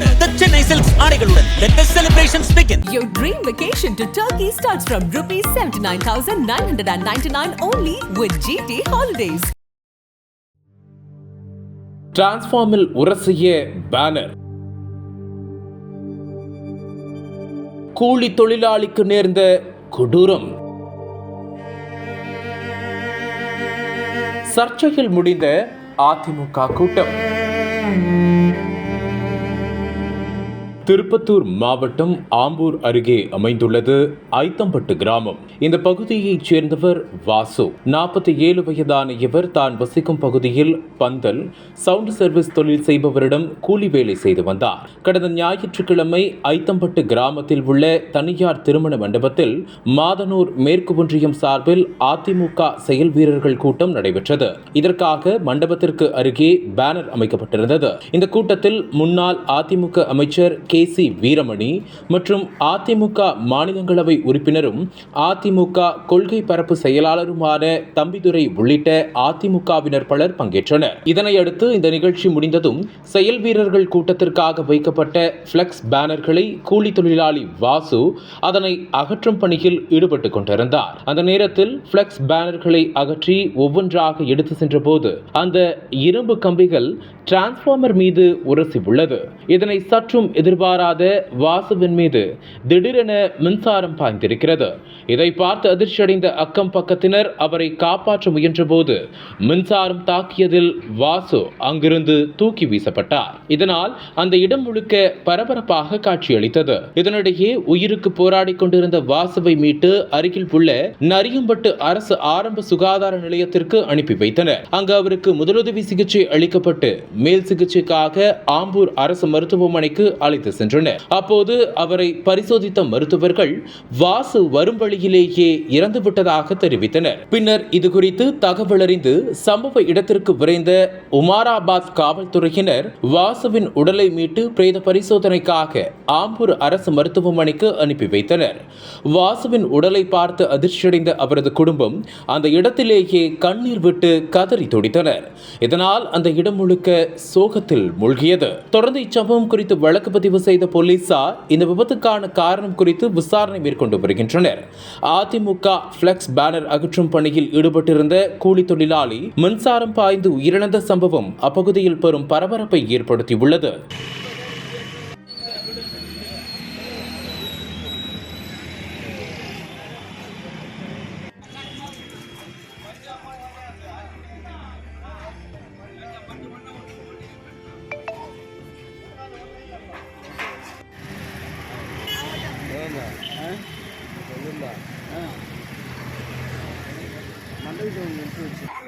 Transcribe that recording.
கொண்டாடு The Chennai Silks ஆடைகளுடன் let the celebrations begin Your dream vacation to Turkey starts from rupees 79,999 only with GT Holidays. டிரான்ஸ்ஃபார்மில் உரசிய banner கூலி தொழிலாளிக்கு நேர்ந்த கொடூரம் சர்ச்சையில் முடிந்த அதிமுக கூட்டம் திருப்பத்தூர் மாவட்டம் ஆம்பூர் அருகே அமைந்துள்ளது ஐத்தம்பட்டு கிராமம். இந்த பகுதியைச் சேர்ந்தவர் வாசு. நாற்பத்தி ஏழு வயதான இவர் தான் வசிக்கும் பகுதியில் பந்தல் சவுண்ட் சர்வீஸ் தொழில் செய்பவரிடம் கூலி வேலை செய்து வந்தார். கடந்த ஞாயிற்றுக்கிழமை ஐத்தம்பட்டு கிராமத்தில் உள்ள தனியார் திருமண மண்டபத்தில் மாதனூர் மேற்கு ஒன்றியம் சார்பில் அதிமுக செயல் வீரர்கள் கூட்டம் நடைபெற்றது. இதற்காக மண்டபத்திற்கு அருகே பேனர் அமைக்கப்பட்டிருந்தது. இந்த கூட்டத்தில் முன்னாள் அதிமுக அமைச்சர் கே. சி வீரமணி மற்றும் அதிமுக மாநிலங்களவை உறுப்பினரும் அதிமுக கொள்கை பரப்பு செயலாளருமான தம்பிதுரை உள்ளிட்ட அதிமுகவினர் பலர் பங்கேற்றனர். இதனையடுத்து இந்த நிகழ்ச்சி முடிந்ததும் செயல் வீரர்கள் கூட்டத்திற்காக வைக்கப்பட்ட பிளக்ஸ் பேனர்களை கூலி தொழிலாளி வாசு அதனை அகற்றும் பணியில் ஈடுபட்டுக் கொண்டிருந்தார். அந்த நேரத்தில் பிளக்ஸ் பேனர்களை அகற்றி ஒவ்வொன்றாக எடுத்து சென்றபோது அந்த இரும்பு கம்பிகள் டிரான்ஸ்பார்மர் மீது உரசி உள்ளது. இதனை சற்றும் எதிர்பாராத வாசுவின் மீது திடீரென மின்சாரம் பாய்ந்திருக்கிறது. இதை பார்த்து அதிர்ச்சியடைந்த அக்கம் பக்கத்தினர் அவரை காப்பாற்ற முயன்றபோது மின்சாரம் தாக்கியதில் வாசு அங்கிருந்து தூக்கி வீசப்பட்டார். இதனால் அந்த இடம் முழுக்க பரபரப்பாக காட்சியளித்தது. இதனிடையே உயிருக்கு போராடி கொண்டிருந்த வாசுவை மீட்டு அருகில் உள்ள நரியம்பட்டு அரசு ஆரம்ப சுகாதார நிலையத்திற்கு அனுப்பி வைத்தனர். அங்கு அவருக்கு முதலுதவி சிகிச்சை அளிக்கப்பட்டு மேல் சிகிச்சைக்காக ஆம்பூர் அரசு மருத்துவமனைக்கு அழைத்து சென்றனர். அப்போது அவரை பரிசோதித்த மருத்துவர்கள் வாசு வரும் வழியிலேயே இறந்துவிட்டதாக தெரிவித்தனர். பின்னர் இதுகுறித்து தகவல் அறிந்து சம்பவ இடத்திற்கு விரைந்த உமாராபாத் காவல்துறையினர் வாசுவின் உடலை மீட்டு பிரேத பரிசோதனைக்காக ஆம்பூர் அரசு மருத்துவமனைக்கு அனுப்பி வைத்தனர். வாசுவின் உடலை பார்த்து அதிர்ச்சியடைந்த அவரது குடும்பம் அந்த இடத்திலேயே கண்ணீர் விட்டு கதறி துடித்தனர். இதனால் அந்த இடம் முழுக்க சோகத்தில் மூழ்கியது. தொடர்ந்து இச்சம்பவம் குறித்து வழக்கு பதிவு செய்த போலீசார் இந்த விபத்துக்கான காரணம் குறித்து விசாரணை மேற்கொண்டு வருகின்றனர். அதிமுக பிளெக்ஸ் பேனர் அகற்றும் பணியில் ஈடுபட்டிருந்த கூலி தொழிலாளி மின்சாரம் பாய்ந்து உயிரிழந்த சம்பவம் அப்பகுதியில் பெரும் பரபரப்பை ஏற்படுத்தியுள்ளது. 证明自己。